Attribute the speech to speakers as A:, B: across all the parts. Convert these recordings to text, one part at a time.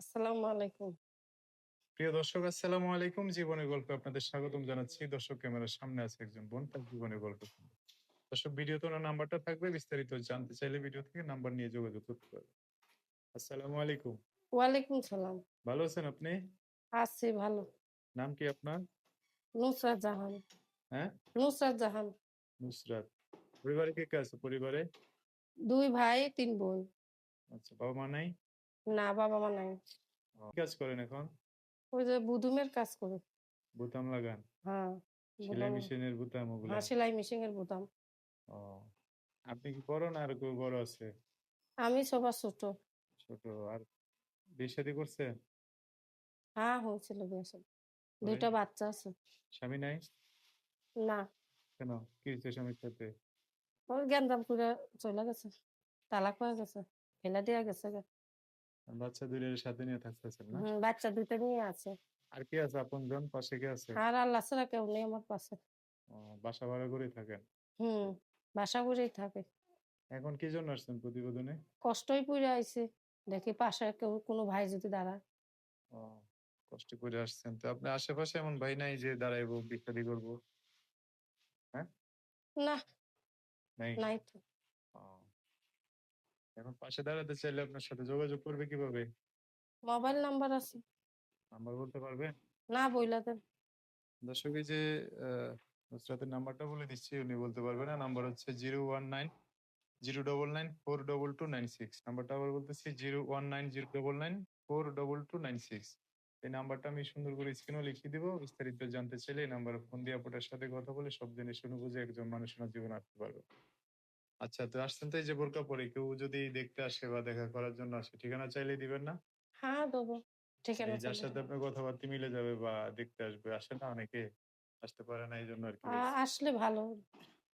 A: আসসালামু আলাইকুম।
B: প্রিয় দর্শক আসসালামু আলাইকুম। জীবনের গল্পে আপনাদের স্বাগতম জানাচ্ছি। দর্শক ক্যামেরার সামনে আছে একজন বোন তার জীবনের গল্প দর্শক ভিডিওতে ওনার নাম্বারটা থাকবে। বিস্তারিত জানতে চাইলে ভিডিও থেকে নাম্বার নিয়ে যোগাযোগ করতে পারবে আসসালামু আলাইকুম।
A: ওয়ালাইকুম সালাম।
B: ভালো আছেন আপনি?
A: আছি ভালো।
B: নাম কি আপনার?
A: নুসরাত জাহান।
B: হ্যাঁ?
A: নুসরাত জাহান।
B: নুসরাত। পরিবারে কে কে আছে? পরিবারে?
A: ২ ভাই তিন বোন।
B: আচ্ছা বাবা মা নাই?
A: না বাবা মা নাই।
B: কি কাজ করেন এখন
A: ওই যে বুদুমের কাজ করে।
B: বুতাম লাগান
A: হ্যাঁ।
B: সেলাই মেশিনের বুতাম ওগুলা
A: হ্যাঁ সেলাই মেশিনের বুতাম।
B: ও আপনি কি বড় না আর কেউ বড় আছে
A: আমি সবার ছোট।
B: ছোট আর বিয়ে শাদী করছে
A: হ্যাঁ হয়েছিল বিয়ে শাদী। দুইটা বাচ্চা আছে।
B: স্বামী নাই
A: না
B: কেন কি হয়েছে স্বামীর সাথে
A: ওই গ্যান্দাম করে চলে গেছে। তালাক হয়ে গেছে। ফেলে দেয়া গেছে।
B: বাচ্চা দুইটার সাথে নিয়ে থাকতেছেন না
A: হুম, বাচ্চা দুইটা নিয়ে আছে।
B: আর কি আছে আপন জন পাশে কে আছে
A: আর আল্লাহ ছাড়া কেউ নেই আমার পাশে।
B: ও, বাসা ভাড়া করে থাকেন
A: হুম বাসা করেই থাকে।
B: এখন কি জন্য আসছেন প্রতিবেদনে
A: কষ্টই পড়ে আইছে। দেখি পাশে কেউ কোনো ভাই যদি দাঁড়ায়।
B: ও, কষ্ট করে আসছেন তো আপনার আশেপাশে এমন ভাই নাই যে দাঁড়াইবো বিখ্যাতি করব
A: না
B: নাই
A: নাই তো।
B: এখন পাশে দাঁড়াতে চাইলে আপনার সাথে যোগাযোগ করবে কীভাবে?
A: মোবাইল নাম্বার আছে।
B: নাম্বার বলতে পারবেন
A: না বইলা দেন।
B: দর্শক এই যে আহ, নুসরাতের নাম্বারটা বলে দিচ্ছি উনি বলতে পারবে না। নাম্বার হচ্ছে zero one nine zero double nine four double two nine six. নাম্বারটা আবার বলতেছি zero one nine zero double nine four double two nine six. এই নাম্বারটা আমি সুন্দর করে স্ক্রিনও লিখিয়ে দিব। বিস্তারিত জানতে চাইলে এই নাম্বারে ফোন দিয়ে আপনার সাথে কথা বলে সব জিনিস শুনে বুঝে একজন মানুষ ওনার জীবন আসতে পারবে। আচ্ছা তো আসছেন তো এই যে বোরকা পরে কেউ যদি দেখতে আসে বা দেখা করার জন্য আসে ঠিকানা চাইলে দিবেন না
A: হ্যাঁ দেবো। ঠিকানা
B: এই যার সাথে। আপনার কথাবার্তা মিলে যাবে বা দেখতে আসবে আসে না অনেকে আসতে পারে না এই জন্য আর কি
A: আসলে ভালো।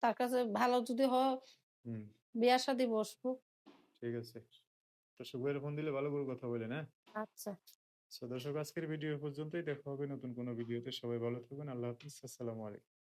A: তার কাছে ভালো যদি হয়
B: হুম
A: বিয়ার সাথে বসবো।
B: ঠিক আছে তো সুখের ফোন দিলে ভালো করে কথা বলেন হ্যাঁ
A: আচ্ছা।
B: So, দর্শক আজকের ভিডিও পর্যন্তই দেখা হবে নতুন কোনো ভিডিওতে সবাই ভালো থাকবেন আল্লাহ হাফিজ আসসালামু আলাইকুম